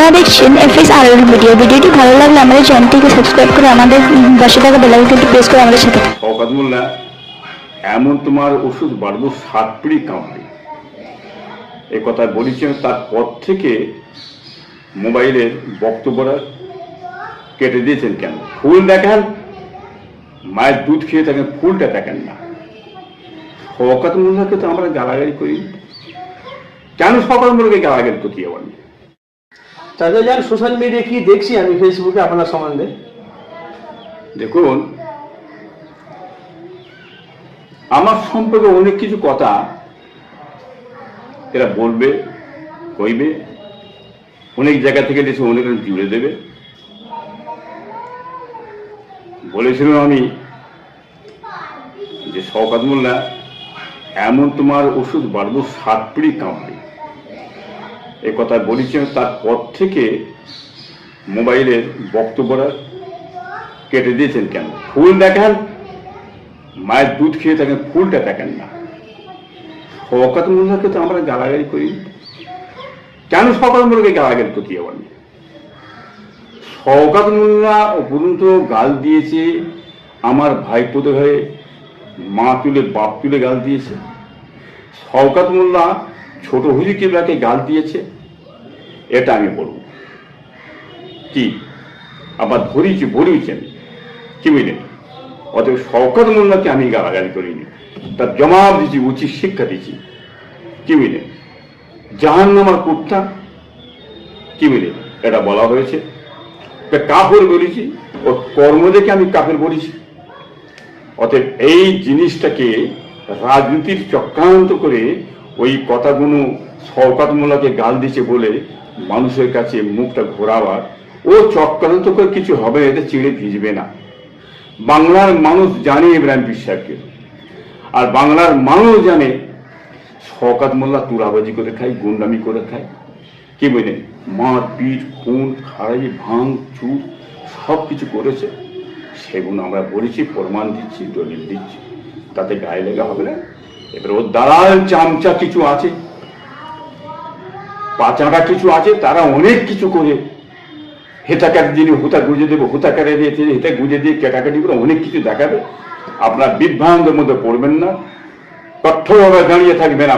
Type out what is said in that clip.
আপনারা দেখছেন এফএস আর ভিডিও ভিডিওটি ভালো লাগলে আমাদের চ্যানেলটিকে সাবস্ক্রাইব করে আমাদের পাশে থাকা বেলাইকনটি প্রেস করে আমাদের সাথে। শওকাত মোল্লা, এমন তোমার ওষুধ বাড়বো সাত পিড়ি কামড়ে এ কথা বলেছেন তারপর থেকে মোবাইলের বক্তব্যটা কেটে দিয়েছেন কেন? ফুল দেখান, মায়ের দুধ খেয়ে থাকেন, ফুলটা দেখেন না। শওকাত মোল্লাকে তো আমরা গালাগালি করি। কেন শওকাত মোল্লাকে গালাগালি করতে যাবেন তাদের যান সোশ্যাল মিডিয়া কি দেখছি আমি ফেসবুকে আপনার সম্বন্ধে? দেখুন, আমার সম্পর্কে অনেক কিছু কথা এরা বলবে, কইবে, অনেক জায়গা থেকে এসে অনেক জুড়ে দেবে। বলেছিলাম আমি যে শওকাত মোল্লা, এমন তোমার ওষুধ বাড়বো সাত পিড়ি কামড়ে। এ কথা বলেছিলাম তারপর থেকে মোবাইলের বক্তব্যটা কেটে দিয়েছেন কেন? ফুল দেখান, মায়ের দুধ খেয়ে থাকেন, ফুলটা দেখেন না। শওকাত মোল্লাকে তো আমরা গালাগালি করি। কেন শওকাত মোল্লাকে গালাগালি করতে যাবেন শওকাত মোল্লা উপরন্ত গাল দিয়েছে, আমার ভাই ভাইপোদের হয়ে মা তুলে বাপ তুলে গাল দিয়েছে। শওকাত মোল্লা ছোট হুজুর কিবলাকে গাল দিয়েছে, এটা আমি বলব। কি? আবার ধরিয়েছি ভরিয়েছেন কি বুঝলেন অতএব শওকত মোল্লাকে আমি গালাগালি করিনি। তার জবাব দিচ্ছি উচিত শিক্ষা দিচ্ছি কি বুঝলেন জাহান নামার কি বুঝলেন এটা বলা হয়েছে। কাপড় বলেছি ও কর্ম দেখে আমি কাফের বলেছি। অতএব এই জিনিসটাকে রাজনীতির চক্রান্ত করে ওই কথাগুলো শওকাত মোল্লাকে গাল দিচ্ছে বলে মানুষের কাছে মুখটা ঘোরাবার। ও চক্রান্ত করে কিছু হবে এতে চিড়ে ভিজবে না। বাংলার মানুষ জানে ইব্রাহিম বিশ্বাসকে। আর বাংলার মানুষ জানে শওকাত মোল্লা তুরাবাজি করে খায়, গুন্ডামি করে খায়। কি বুঝলেন মার, পিঠ, খুন, খারাই, ভাঙ, চুর সব কিছু করেছে। সেগুলো আমরা বলেছি, প্রমাণ দিচ্ছি, দলিল দিচ্ছি। তাতে গায়ে লেগে হবে না? এবার ওর দালাল চামচা কিছু আছে পাচাটা কিছু আছে, তারা অনেক কিছু করে। হেতাকার যিনি হুতা গুঁজে দেবে, হুতাকারে দিয়েছে হেতা গুঁজে দিয়ে কেটাকাটি করে অনেক কিছু দেখাবে। আপনার বিভ্রান্তের মধ্যে পড়বেন না। কঠোরভাবে দাঁড়িয়ে থাকবেন